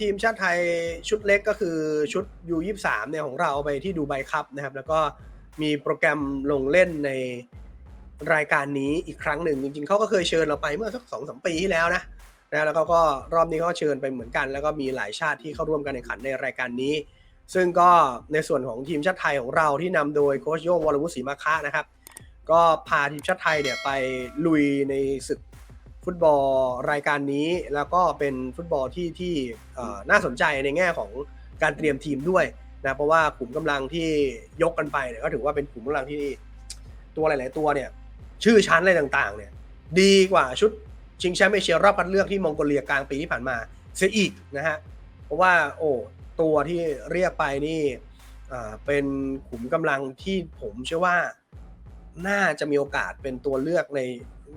ทีมชาติไทยชุดเล็กก็คือชุด U23 เนี่ยของเราไปที่ดูไบคัพนะครับ แล้วก็มีโปรแกรมลงเล่นในรายการนี้อีกครั้งหนึ่ง จริงๆเขาก็เคยเชิญเราไปเมื่อสักสองสมปีที่แล้วนะนะแล้วเขาก็รอบนี้เขาก็เชิญไปเหมือนกัน แล้วก็มีหลายชาติที่เข้าร่วมการแข่งขันในรายการนี้ ซึ่งก็ในส่วนของทีมชาติไทยของเราที่นำโดยโค้ชโย่งวรวุฒิศรีมาคะนะครับ ก็พาทีมชาติไทยเนี่ยไปลุยในศึก ฟุตบอลรายการนี้ แล้วก็เป็นฟุตบอลที่ที่น่าสนใจในแง่ของการเตรียมทีมด้วยนะเพราะว่าขุมกำลังที่ยกกันไปเนี่ยก็ถือว่าเป็นขุมกำลังที่ตัวหลาย ๆ ตัวเนี่ยชื่อชั้นอะไรต่าง ๆ เนี่ย ดีกว่าชุดชิงแชมป์เอเชียรอบคัดเลือกที่มองโกเลียกลางปีที่ผ่านมาเสียอีกนะฮะเพราะว่าโอ้ตัวที่เรียกไปนี่เป็นขุมกำลังที่ผมเชื่อว่าน่าจะมีโอกาสเป็นตัวเลือกใน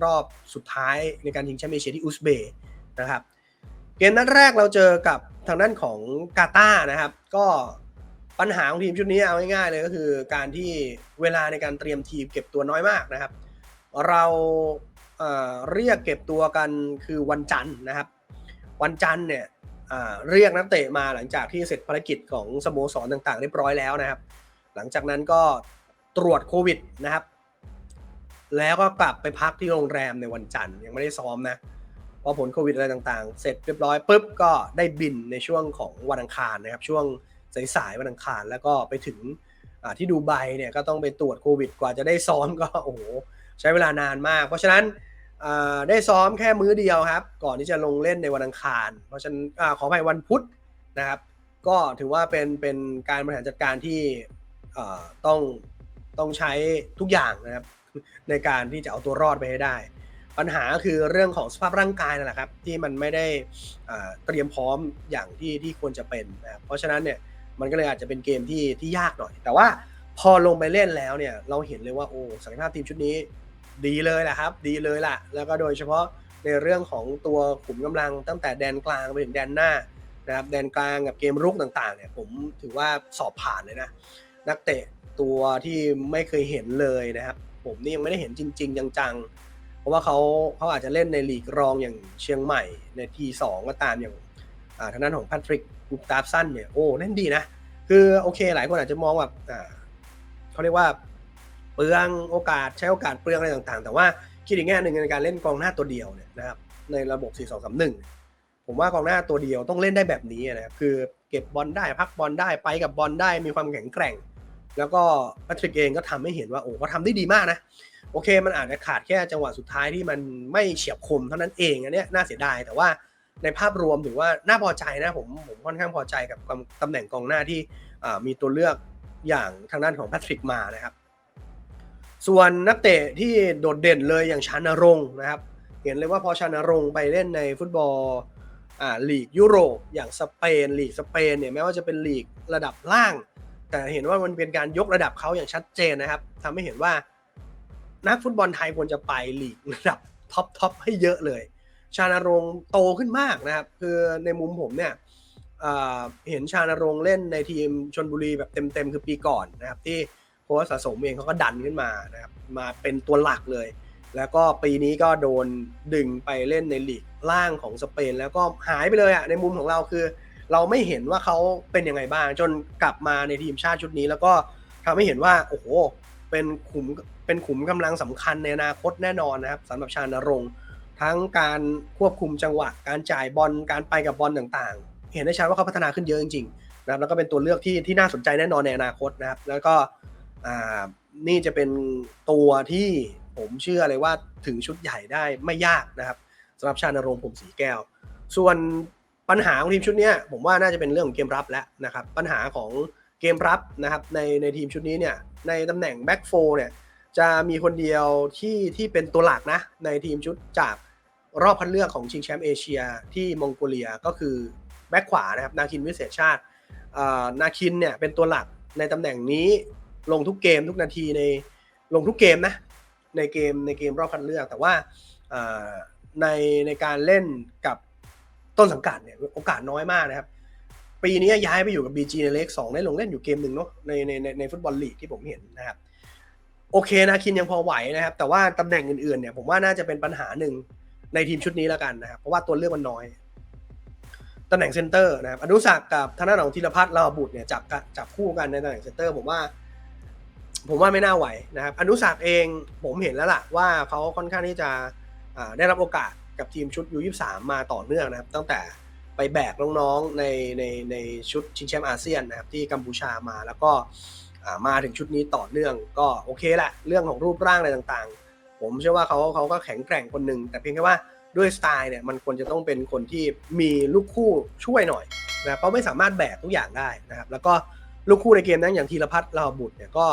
รอบสุดท้ายในการชิงแชมป์เอเชียที่อุซเบย์นะครับเกมนัดแรกเราเจอกับทางด้านของกาตาร์นะครับ ก็ปัญหาของทีมชุดนี้เอาง่ายๆเลยก็คือการที่เวลาในการเตรียมทีมเก็บตัวน้อยมากนะครับ เราเเรียกเก็บตัวกันคือวันจันทร์นะครับ วันจันทร์เนี่ยเรียกนักเตะมาหลังจากที่เสร็จภารกิจของสโมสรต่างๆ เรียบร้อยแล้วนะครับ หลังจากนั้นก็ตรวจโควิดนะครับ แล้วก็กลับไปพักที่โรงแรมในวันจันทร์ยังไม่ได้ซ้อมนะพอผลโควิดอะไรต่างๆ เสร็จเรียบร้อยปุ๊บก็ได้บินในช่วงของวันอังคารนะครับ ช่วงสายๆวันอังคารแล้วก็ไปถึงที่ดูไบเนี่ยก็ต้องไปตรวจโควิด กว่าจะได้ซ้อมก็โอ้โหใช้เวลานานมาก เพราะฉะนั้นได้ซ้อมแค่มื้อเดียวครับ ก่อนที่จะลงเล่นในวันอังคาร เพราะฉะนั้นอขออภัยวันพุธนะครับ ก็ถือว่าเป็นเป็นการบริหารจัดการที่ต้องต้องใช้ทุกอย่างนะครับ ในการที่จะเอาตัวรอดไปให้ได้ ปัญหาก็คือเรื่องของสภาพร่างกายนั่นแหละครับ ที่มันไม่ได้เตรียมพร้อมอย่างที่ที่ควรจะเป็นนะครับเพราะฉะนั้นเนี่ยมันก็เลยอาจจะเป็นเกมที่ที่ยากหน่อย แต่ว่าพอลงไปเล่นแล้วเนี่ยเราเห็นเลยว่าโอ้ศักยภาพทีมชุดนี้ ดีเลยแหละครับ ดีเลยล่ะ แล้วก็โดยเฉพาะในเรื่องของตัวขุมกำลังตั้งแต่แดนกลางไปถึงแดนหน้านะครับแดนกลางกับเกมรุกต่างๆเนี่ยผมถือว่าสอบผ่านเลยนะ นักเตะตัวที่ไม่เคยเห็นเลยนะครับ ผมนี่ยังไม่ได้เห็นจริง ๆ จังๆ เพราะว่าเขาเขาอาจจะเล่นในลีกรองอย่างเชียงใหม่ในทีสองก็ตามอย่างอ่าทางด้านของแพทริกกุตาฟสันเนี่ยโอ้เล่นดีนะ คือโอเคหลายคนอาจจะมองแบบอ่าเขาเรียกว่าเปลืองโอกาสใช้โอกาสเปลืองอะไรต่างๆ แต่ว่าคิดอีกแง่หนึ่งในการเล่นกองหน้าตัวเดียวเนี่ยนะครับในระบบ 4 2 3 1 ผมว่ากองหน้าตัวเดียวต้องเล่นได้แบบนี้นะครับคือเก็บบอลได้พักบอลได้ไปกับบอลได้มีความแข็งแกร่ง แล้วก็แพทริกเองก็ทำให้เห็นว่าโอ้เขาทำได้ดีมากนะ โอเค มันอาจจะขาดแค่จังหวะสุดท้ายที่มันไม่เฉียบคมเท่านั้นเองอันนี้น่าเสียดายแต่ว่าในภาพรวมถือว่าน่าพอใจนะผมผมค่อนข้างพอใจกับตำแหน่งกองหน้าที่มีตัวเลือกอย่างทางด้านของแพทริกมานะครับ ส่วนนักเตะที่โดดเด่นเลยอย่างชานรงค์นะครับ เห็นเลยว่าพอชานรงค์ไปเล่นในฟุตบอลอ่าลีกยุโรปอย่างสเปนลีกสเปนเนี่ยแม้ว่าจะเป็นลีกระดับล่าง แต่เห็นว่ามันเป็นการยกระดับเขาอย่างชัดเจนนะครับทำให้เห็นว่า นักฟุตบอลไทยควรจะไปลีกระดับท็อปทอปให้เยอะเลย ชานารงค์โตขึ้นมากนะครับ คือในมุมผมเนี่ยเเห็นชานารงค์เล่นในทีมชนบุรีแบบเต็มๆ คือปีก่อนนะครับ ที่โค้ชสะสมเองเขาก็ดันขึ้นมานะครับมาเป็นตัวหลักเลย แล้วก็ปีนี้ก็โดนดึงไปเล่นในลีกล่างของสเปน แล้วก็หายไปเลยอะในมุมของเราคือ เราไม่เห็นว่าเขาเป็นยังไงบ้าง จนกลับมาในทีมชาติชุดนี้ แล้วก็ทำให้เห็นว่าโอ้โหเป็นขุมเป็นขุมกำลังสำคัญในอนาคตแน่นอนนะครับสำหรับชาณรงค์ทั้งการควบคุมจังหวะ การจ่ายบอลการไปกับบอลต่างๆ เห็นได้ชัดว่าเขาพัฒนาขึ้นเยอะจริงๆนะครับแล้วก็เป็นตัวเลือกที่ที่น่าสนใจแน่นอนในอนาคตนะครับ แล้วก็อ่านี่จะเป็นตัวที่ผมเชื่อเลยว่าถึงชุดใหญ่ได้ไม่ยากนะครับสำหรับชาณรงค์ผมสีแก้ว ส่วน ปัญหาของทีมชุดนี้ผมว่าน่าจะเป็นเรื่องของเกมรับแล้วนะครับ ปัญหาของเกมรับนะครับในในทีมชุดนี้เนี่ยในตำแหน่งแบ็กโฟเนี่ยจะมีคนเดียวที่ที่เป็นตัวหลักนะ ในทีมชุดจากรอบคัดเลือกของชิงแชมป์เอเชียที่มองโกเลียก็คือแบ็กขวานะครับนาคินวิเศษชาติอ่านาคินเนี่ยเป็นตัวหลักในตำแหน่งนี้ลงทุกเกมทุกนาทีในลงทุกเกมนะในเกมในเกมรอบคัดเลือก แต่ว่าในในการเล่นกับ ต้นสังกัดเนี่ยโอกาสน้อยมากนะครับ ปีนี้ย้ายไปอยู่กับ BG ในเลข2ได้ลงเล่นอยู่เกมหนึ่งเนาะในในในในฟุตบอลลีกที่ผมเห็นนะครับ โอเคนะคินยังพอไหวนะครับ แต่ว่าตำแหน่งอื่นๆเนี่ยผมว่าน่าจะเป็นปัญหาหนึ่งในทีมชุดนี้แล้วกันนะครับ เพราะว่าตัวเลือกมันน้อยตำแหน่งเซนเตอร์นะครับอนุสักกับธนาของธีรพัฒน์ลาบุตรเนี่ยจับกะจับคู่กันในตำแหน่งเซนเตอร์ผมว่า ผมว่าไม่น่าไหวนะครับ อนุสักเองผมเห็นแล้วล่ะว่าเขาค่อนข้างที่จะได้รับโอกาส กับทีมชุดยูยี่สามมาต่อเนื่องนะครับ ตั้งแต่ไปแบกน้องๆในในในชุดชิงแชมป์อาเซียนนะครับที่กัมพูชามาแล้วก็มาถึงชุดนี้ต่อเนื่องก็โอเคแหละเรื่องของรูปร่างอะไรต่างๆ ผมเชื่อว่าเขาเขาก็แข็งแกร่งคนหนึ่งแต่เพียงแค่ว่าด้วยสไตล์เนี่ยมันควรจะต้องเป็นคนที่มีลูกคู่ช่วยหน่อยนะเพราะไม่สามารถแบกทุกอย่างได้นะครับ แล้วก็ลูกคู่ในเกมนั้นอย่างธีรพัฒน์ลาวบุตรเนี่ยก็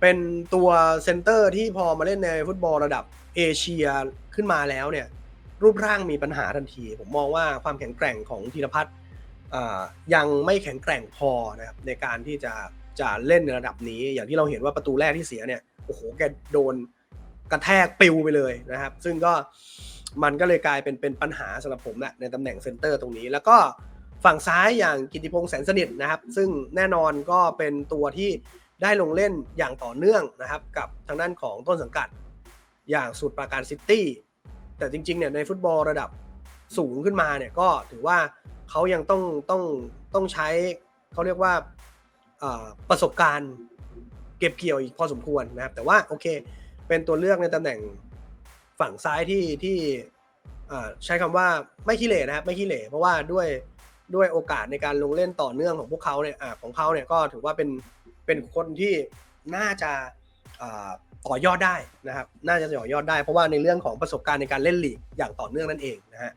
เป็นตัวเซนเตอร์ที่พอมาเล่นในฟุตบอลระดับเอเชียขึ้นมาแล้วเนี่ย รูปร่างมีปัญหาทันที ผมมองว่าความแข็งแกร่งของธีรพัฒน์ยังไม่แข็งแกร่งพอนะครับในการที่จะจะเล่นในระดับนี้ อย่างที่เราเห็นว่าประตูแรกที่เสียเนี่ยโอ้โหแกโดนกระแทกปิวไปเลยนะครับ ซึ่งก็มันก็เลยกลายเป็นเป็นปัญหาสำหรับผมแหละในตำแหน่งเซนเตอร์ตรงนี้ แล้วก็ฝั่งซ้ายอย่างกิติพงษ์แสนสนิทนะครับ ซึ่งแน่นอนก็เป็นตัวที่ได้ลงเล่นอย่างต่อเนื่องนะครับ กับทางด้านของต้นสังกัดอย่างสูตรปราการซิตี้ แต่จริงๆเนี่ยในฟุตบอลระดับสูงขึ้นมาเนี่ยก็ถือว่าเขายังต้องต้องต้องใช้เขาเรียกว่าประสบการณ์เก็บเกี่ยวอีกพอสมควรนะครับแต่ว่าโอเค เป็นตัวเลือกในตำแหน่งฝั่งซ้ายที่ที่ใช้คำว่าไม่ขี้เหร่นะครับไม่ขี้เหร่เพราะว่าด้วยด้วยโอกาสในการลงเล่นต่อเนื่องของพวกเขาเนี่ยอของเขาเนี่ยก็ถือว่าเป็นเป็นคนที่น่าจะ ต่อยอดได้นะครับ น่าจะต่อยอดได้ เพราะว่าในเรื่องของประสบการณ์ในการเล่นลีกอย่างต่อเนื่องนั่นเองนะฮะ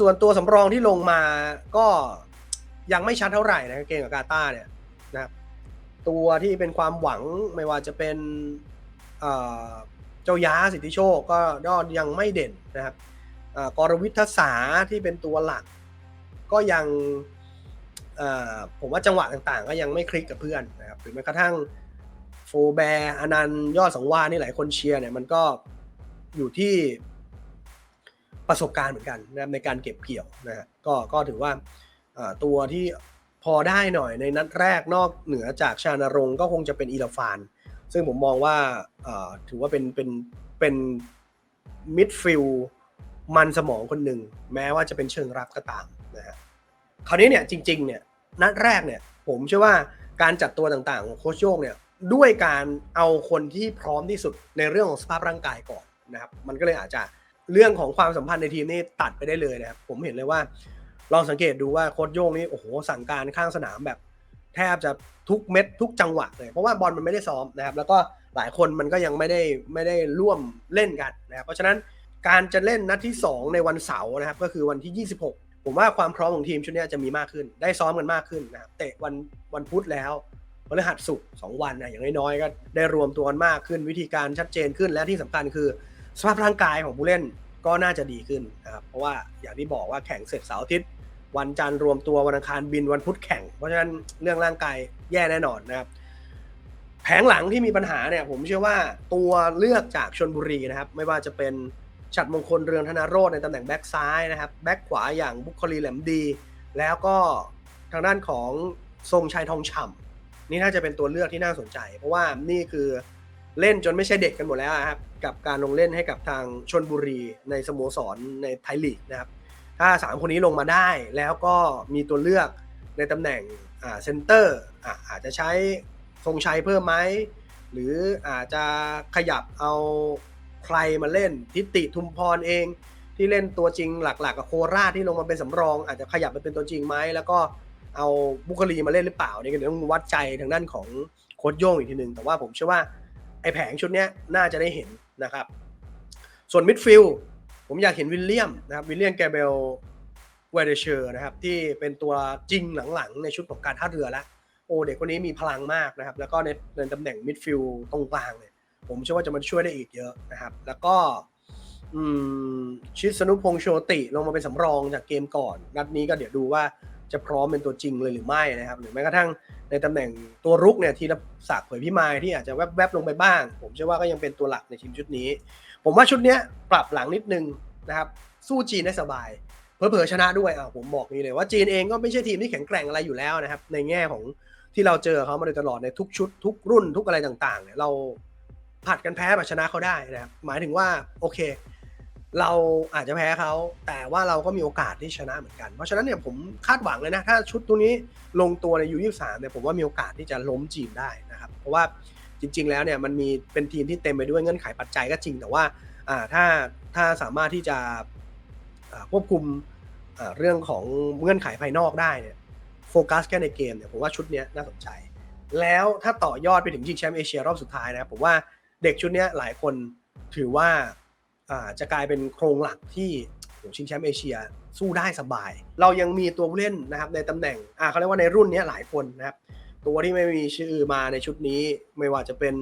ส่วนตัวสำรองที่ลงมาก็ยังไม่ชัดเท่าไหร่นะเกมกับกาตาเนี่ยนะครับตัวที่เป็นความหวังไม่ว่าจะเป็นเจ้าย้าสิทธิโชคก็ยอดยังไม่เด่นนะครับกรวิทศาที่เป็นตัวหลัก ก็ยังผมว่าจังหวะต่างๆ ก็ยังไม่คลิกกับเพื่อนนะครับหรือแม้กระทั่ง โฟแบร์อนันต์ยอดสังวานี่หลายคนเชียร์เนี่ยมันก็อยู่ที่ประสบการณ์เหมือนกันนะครับในการเก็บเกี่ยวนะฮะก็ก็ถือว่าตัวที่พอได้หน่อยในนัดแรกนอกเหนือจากชานรงค์ก็คงจะเป็นอีลาฟาน ซึ่งผมมองว่าถือว่าเป็นเป็นเป็นมิดฟิลมันสมองคนหนึ่งแม้ว่าจะเป็นเชิงรับก็ตามนะฮะคราวนี้เนี่ยจริงๆเนี่ยนัดแรกเนี่ยผมเชื่อว่าการจัดตัวต่างๆของโคชโยงเนี่ย ด้วยการเอาคนที่พร้อมที่สุดในเรื่องของสภาพร่างกายก่อนนะครับ มันก็เลยอาจจะเรื่องของความสัมพันธ์ในทีมนี่ตัดไปได้เลยนะครับ ผมเห็นเลยว่า ลองสังเกตดูว่าโค้ชโย่งนี่โอ้โหสั่งการข้างสนามแบบ แทบจะทุกเม็ดทุกจังหวะเลยเพราะว่าบอลมันไม่ได้ซ้อมนะครับ แล้วก็หลายคนมันก็ยังไม่ได้ไม่ได้ร่วมเล่นกันนะครับเพราะฉะนั้นการจะเล่นนัดที่ 2 ในวันเสาร์นะครับก็คือวันที่ 26 ผมว่าความพร้อมของทีมชุดนี้จะมีมากขึ้น ได้ซ้อมกันมากขึ้นนะครับเตะวันวันพุธแล้ว พฤหัสศุกร์สองวันนะอย่างน้อยๆก็ได้รวมตัวกันมากขึ้นวิธีการชัดเจนขึ้นและที่สำคัญคือสภาพร่างกายของผู้เล่นก็น่าจะดีขึ้นนะครับเพราะว่าอย่างที่บอกว่าแข่งเสร็จเสาร์อาทิตย์วันจันทร์รวมตัววันอังคารบินวันพุธแข่ง เพราะฉะนั้นเรื่องร่างกายแย่แน่นอนนะครับแผงหลังที่มีปัญหาเนี่ยผมเชื่อว่าตัวเลือกจากชนบุรีนะครับ ไม่ว่าจะเป็นฉัดมงคลเรืองธนาโรจน์ในตำแหน่งแบ็กซ้ายนะครับแบ็กขวาอย่างบุคลีแหลมดี แล้วก็ทางด้านของทรงชัยทองฉ่ำ นี่น่าจะเป็นตัวเลือกที่น่าสนใจ เพราะว่านี่คือเล่นจนไม่ใช่เด็กกันหมดแล้วครับกับการลงเล่นให้กับทางชนบุรีในสโมสรในไทยลีกนะครับถ้าสามคนนี้ลงมาได้แล้วก็มีตัวเลือกในตำแหน่งเซนเตอร์อะอาจจะใช้ทรงชัยเพิ่มไหมหรืออาจจะขยับเอาใครมาเล่นทิติทุมพรเอง ที่เล่นตัวจริงหลักๆกับโคราชที่ลงมาเป็นสำรอง อาจจะขยับไปเป็นตัวจริงไหมแล้วก็ เอาบุคลีมาเล่นหรือเปล่านี่ก็เดี๋ยวต้องวัดใจทางด้านของโค้ชโย่งอีกทีหนึ่งแต่ว่าผมเชื่อว่าไอแผงชุดนี้น่าจะได้เห็นนะครับ ส่วนมิดฟิลด์ผมอยากเห็นวิลเลียมนะครับวิลเลียมแกเบลเวเดเชอร์นะครับที่เป็นตัวจริงหลังๆ ในชุดของการท่าเรือแล้วโอ้เด็กคนนี้มีพลังมากนะครับ แล้วก็ในในตำแหน่งมิดฟิลด์ตรงกลางเนี่ยผมเชื่อว่าจะมาช่วยได้อีกเยอะนะครับ แล้วก็ชิดสนุพงโชติลงมาเป็นสำรองจากเกมก่อน นัดนี้ก็เดี๋ยวดูว่า จะพร้อมเป็นตัวจริงเลยหรือไม่นะครับ หรือแม้กระทั่งในตำแหน่งตัวรุกเนี่ยทีละศักดิ์เผยพิมายที่อาจจะแวบๆลงไปบ้าง ผมเชื่อว่าก็ยังเป็นตัวหลักในทีมชุดนี้ ผมว่าชุดนี้ปรับหลังนิดนึงนะครับสู้จีนได้สบายเผลอๆชนะด้วยอ่าผมบอกนี่เลยว่าจีนเองก็ไม่ใช่ทีมที่แข็งแกร่งอะไรอยู่แล้วนะครับ ในแง่ของที่เราเจอเขามาโดยตลอดในทุกชุด ทุกรุ่นทุกอะไรต่างๆเนี่ยเราผัดกันแพ้ชนะเขาได้นะครับหมายถึงว่าโอเค เราอาจจะแพ้เขาแต่ว่าเราก็มีโอกาสที่ชนะเหมือนกัน เพราะฉะนั้นเนี่ยผมคาดหวังเลยนะ ถ้าชุดตัวนี้ลงตัวในยูยี่สามเนี่ยผมว่ามีโอกาสที่จะล้มจีนได้นะครับ เพราะว่าจริง ๆ แล้วเนี่ยมันมีเป็นทีมที่เต็มไปด้วยเงื่อนไขปัจจัยก็จริง แต่ว่าอ่าถ้าถ้าสามารถที่จะควบคุมเรื่องของเงื่อนไขภายนอกได้เนี่ยโฟกัสแค่ในเกมเนี่ยผมว่าชุดนี้น่าสนใจ แล้วถ้าต่อยอดไปถึงชิงแชมป์เอเชียรอบสุดท้ายนะครับผมว่าเด็กชุดนี้หลายคนถือว่า จะกลายเป็นโครงหลักที่ชิงแชมป์เอเชียสู้ได้สบาย เรายังมีตัวผู้เล่นนะครับในตำแหน่งอ่าเขาเรียกว่าในรุ่นนี้หลายคนนะครับ ตัวที่ไม่มีชื่อมาในชุดนี้ ไม่ว่าจะเป็น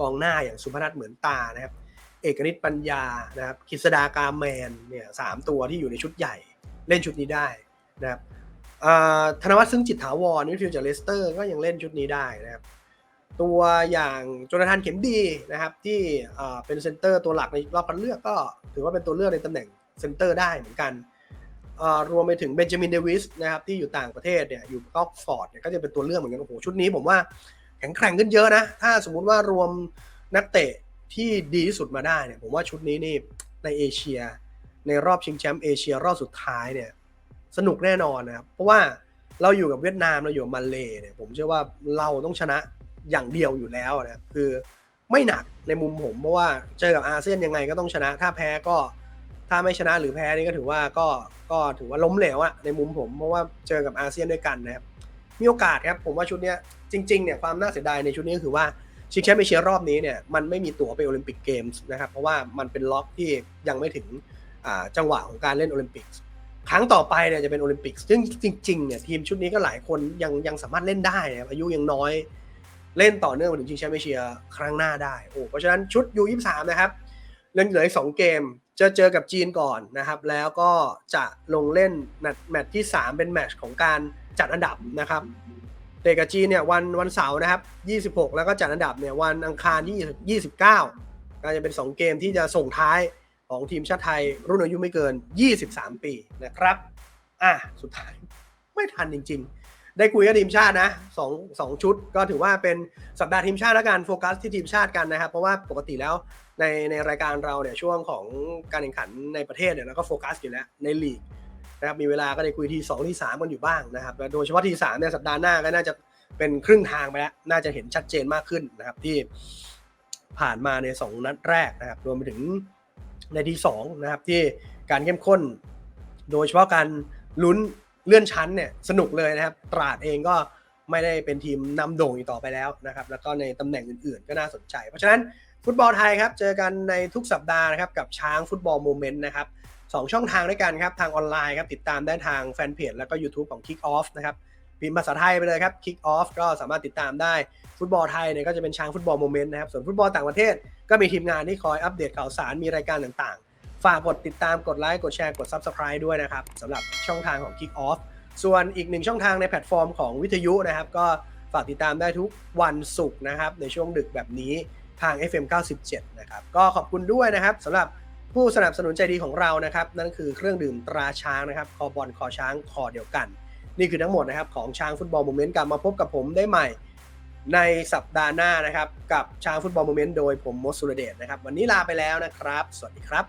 กองหน้าอย่างสุพนัทเหมือนตานะครับ เอกนิตปัญญานะครับกิษดากาแมนเนี่ยสามตัวที่อยู่ในชุดใหญ่เล่นชุดนี้ได้นะครับธนวัฒน์ซึ่งจิตถาวรนิวฟิลจากเลสเตอร์ก็ยังเล่นชุดนี้ได้นะครับ ตัวอย่างโจนาธานเข็มดีนะครับ ที่เป็นเซนเตอร์ตัวหลักในรอบคัดเลือกก็ถือว่าเป็นตัวเลือกในตำแหน่งเซนเตอร์ได้เหมือนกันรวมไปถึงเบนจามินเดวิสนะครับที่อยู่ต่างประเทศเนี่ยอยู่ก็อกฟอร์ดเนี่ยก็จะเป็นตัวเลือกเหมือนกันโอ้โหชุดนี้ผมว่าแข็งแกร่งขึ้นเยอะนะ ถ้าสมมุติว่ารวมนักเตะที่ดีที่สุดมาได้เนี่ยผมว่าชุดนี้นี่ในเอเชีย ในรอบชิงแชมป์เอเชียรอบสุดท้ายเนี่ยสนุกแน่นอนนะครับเพราะว่าเราอยู่กับเวียดนามเราอยู่กับมาเลเนี่ยผมเชื่อว่าเราต้องชนะ อย่างเดียวอยู่แล้วนะครับคือไม่หนักในมุมผมเพราะว่าเจอกับอาเซียนยังไงก็ต้องชนะ ถ้าแพ้ก็ถ้าไม่ชนะหรือแพ้นี่ก็ถือว่าก็ก็ถือว่าล้มเหลวอะในมุมผมเพราะว่าเจอกับอาเซียนด้วยกันนะครับมีโอกาสครับผมว่าชุดเนี้ยจริงๆเนี่ยความน่าเสียดายในชุดนี้คือว่าชิงแชมป์เอเชียรอบนี้เนี่ยมันไม่มีตั๋วไปโอลิมปิกเกมส์นะครับเพราะว่ามันเป็นล็อกที่ยังไม่ถึงจังหวะของการเล่นโอลิมปิกครั้งต่อไปเนี่ยจะเป็นโอลิมปิกซึ่งจริงๆเนี่ยทีมชุดนี้ก็หลายคนยังยังสามารถเล่นได้นะครับอายุยังน้อย เล่นต่อเนื่องไปถึงชิงแชมป์เอเชียครั้งหน้าได้โอ้เพราะฉะนั้นชุดยูยี่สามนะครับเล่นเหลืออีกสองเกมจะเจอกับจีนก่อนนะครับ แล้วก็จะลงเล่นแมตช์แมตช์ที่ 3 เป็นแมตช์ของการจัดอันดับนะครับเตะกับจีนเนี่ยวันวันเสาร์นะครับ 26 แล้วก็จัดอันดับเนี่ยวันอังคารที่29ก็จะเป็น 2 เกมที่จะส่งท้ายของทีมชาติไทย รุ่นอายุไม่เกิน 23 ปีนะครับ อะสุดท้ายไม่ทันจริง ๆ ได้คุยกับทีมชาตินะสองสองชุด ก็ถือว่าเป็นสัปดาห์ทีมชาติแล้วกันโฟกัสที่ทีมชาติกันนะครับ เพราะว่าปกติแล้วในในรายการเราเนี่ยช่วงของการแข่งขันในประเทศเนี่ยเราก็โฟกัสอยู่แล้วในลีกนะครับมีเวลาก็ได้คุยทีสองที่สามกันอยู่บ้างนะครับโดยเฉพาะทีสามเนี่ยสัปดาห์หน้าก็น่าจะเป็นครึ่งทางไปแล้วน่าจะเห็นชัดเจนมากขึ้นนะครับที่ผ่านมาในสองนัดแรกนะครับ รวมไปถึงในที่สองนะครับที่การเข้มข้น โดยเฉพาะการลุ้น เลื่อนชั้นเนี่ยสนุกเลยนะครับ ตราดเองก็ไม่ได้เป็นทีมนำโด่งอีกต่อไปแล้วนะครับ แล้วก็ในตำแหน่งอื่นๆ ก็น่าสนใจ เพราะฉะนั้นฟุตบอลไทยครับ เจอกันในทุกสัปดาห์นะครับ กับช้างฟุตบอลโมเมนต์นะครับสองช่องทางด้วยกันครับ ทางออนไลน์ครับ ติดตามได้ทางแฟนเพจแล้วก็ YouTube ของ Kick Off นะครับพิมพ์ภาษาไทยไปเลยครับ Kick Off ก็สามารถติดตามได้ฟุตบอลไทยเนี่ยก็จะเป็นช้างฟุตบอลโมเมนต์นะครับส่วนฟุตบอลต่างประเทศก็มีทีมงานที่คอยอัปเดตข่าวสารมีรายการต่างๆ ฝากกดติดตามกดไลค์กดแชร์กด Subscribe ด้วยนะครับสำหรับช่องทางของ Kick Off ส่วนอีกหนึ่งช่องทางในแพลตฟอร์มของวิทยุนะครับ ก็ฝากติดตามได้ทุกวันศุกร์นะครับ ในช่วงดึกแบบนี้ทาง FM 97 นะครับ ก็ขอบคุณด้วยนะครับสำหรับผู้สนับสนุนใจดีของเรานะครับ นั่นคือเครื่องดื่มตราช้างนะครับ คอบอลคอช้างคอเดียวกัน นี่คือทั้งหมดนะครับของช้างฟุตบอลโมเมนต์กลับมาพบกับผมได้ใหม่ในสัปดาห์หน้านะครับ กับช้างฟุตบอลโมเมนต์โดยผมมดสุรเดชนะครับ วันนี้ลาไปแล้วนะครับ สวัสดีครับ